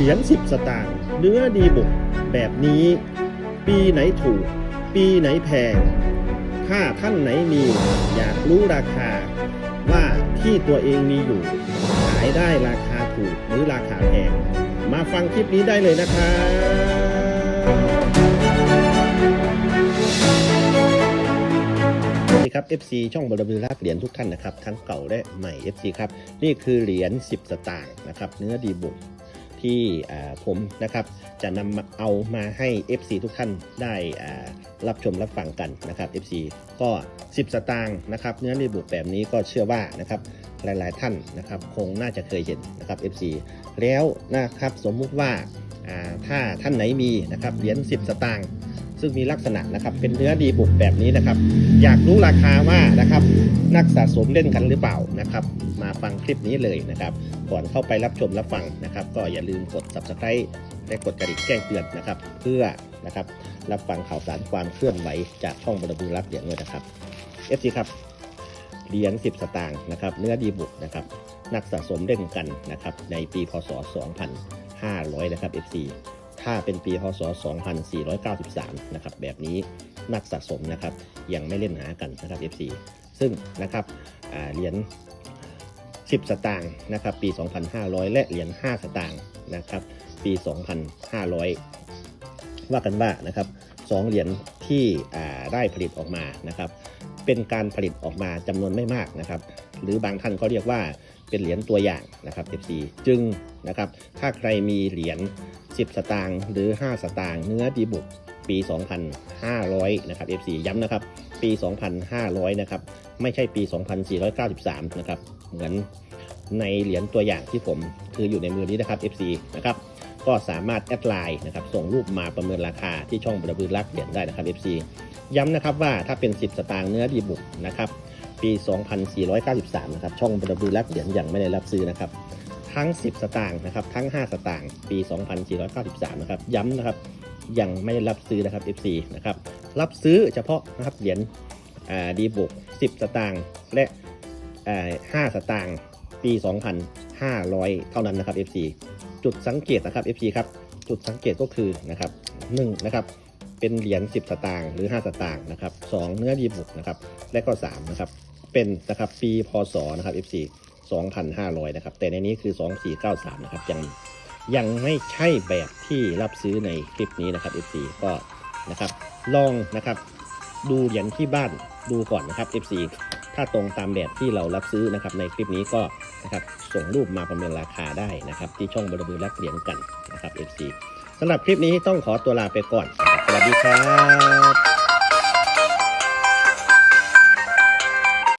เหรียญ10สตางค์เนื้อดีบุกแบบนี้ ปีไหนถูก ปีไหนแพง ถ้าท่านไหนมีอยากรู้ราคา ว่าที่ตัวเองมีอยู่ ขายได้ราคาถูกหรือราคาแพง มาฟังคลิปนี้ได้เลยนะครับสวัสดีครับ FC ช่องบรบือรักเหรียญทุกท่านนะครับ ทั้งเก่าและใหม่ FC ครับ นี่คือเหรียญ 10 สตางค์นะครับ เนื้อดีบุก ที่ผมนะครับจะนำเอามาให้ FC ทุกท่านได้รับชมรับฟังกันนะครับ FC ก็ 10 สตางค์นะครับ เนื้อดีบุกแบบนี้ก็เชื่อว่านะครับหลายๆท่านนะครับคงน่าจะเคยเห็นนะครับ FC แล้วนะครับสมมุติว่าอ่าถ้าท่านไหนมีนะครับเหรียญ10 สตางค์ ซึ่งมีลักษณะนะครับเป็นเนื้อดีบุกแบบนี้นะครับ อยากรู้ราคาว่านะครับนักสะสมเล่นกันหรือเปล่านะครับ มาฟังคลิปนี้เลยนะครับก่อนเข้าไปรับชมรับฟังนะครับ ก็อย่าลืมกด subscribe และกดกระดิ่งแจ้งเตือนนะครับ เพื่อนะครับรับฟังข่าวสารความเคลื่อนไหวจากช่องบรบือรับเหรียญด้ยนะครับ FC ครับเหรียญ10 สตางค์นะครับเนื้อดีบุกนะครับนักสะสมเล่นกันนะครับในปีพศ 2500 นะครับ FC ถ้าเป็นปีพศ 2493 นะครับ แบบนี้นักสะสมนะครับ ยังไม่เล่นหากันนะครับ FC ซึ่งนะครับเหรียญ10 สตางค์นะครับ ปี 2,500 และเหรียญ5สตางค์นะครับ ปี 2,500 ว่ากันว่านะครับ สองเหรียญที่ได้ผลิตออกมานะครับ เป็นการผลิตออกมาจำนวนไม่มากนะครับ หรือบางท่านก็เรียกว่าเป็นเหรียญตัวอย่างนะครับ FC จึงนะครับ ถ้าใครมีเหรียญ 10 สตางค์หรือ 5 สตางค์เนื้อดีบุกปี 2,500 นะครับ FC ย้ำนะครับ ปี 2,500 นะครับ ไม่ใช่ปี 2493 นะครับ เหมือนในเหรียญตัวอย่างที่ผมคืออยู่ในมือนี้นะครับ FC นะครับ ก็สามารถแอดไลน์นะครับส่งรูปมาประเมินราคาที่ช่องบรบือรักเหรียญได้นะครับ FC ย้ำนะครับว่าถ้าเป็น 10 สตางค์เนื้อดีบุกนะครับปี 2493 นะครับช่องบรบือรักเหรียญยังไม่ได้รับซื้อนะครับทั้ง 10 สตางค์นะครับทั้ง 5 สตางค์ปี 2493 นะครับย้ำนะครับยังไม่ได้รับซื้อนะครับ FC นะครับรับซื้อเฉพาะนะครับเหรียญดีบุก 10 สตางค์และอ่า5สตางค์ปี 500 เท่านั้นนะครับ FC จุดสังเกตนะครับ FC ครับ จุดสังเกตก็คือนะครับ1นะครับ เป็นเหรียญ10 สตางค์หรือ 5 สตางค์นะครับ2เนื้อดีบุกนะครับ และก็3นะครับ เป็นนะครับปีพศนะครับ FC 2,500 นะครับ แต่ในนี้คือ 2493 นะครับ ยังยังไม่ใช่แบบที่รับซื้อในคลิปนี้นะครับ FC ก็นะครับ ลองนะครับ ดูเหรียญที่บ้านดูก่อนนะครับ FC ถ้าตรงตามแบบที่เรารับซื้อนะครับในคลิปนี้ก็นะครับส่งรูปมาประเมินราคาได้นะครับ ที่ช่องบรบือรักเหรียญกันนะครับ FC สำหรับคลิปนี้ต้องขอตัวลาไปก่อน สวัสดีครับ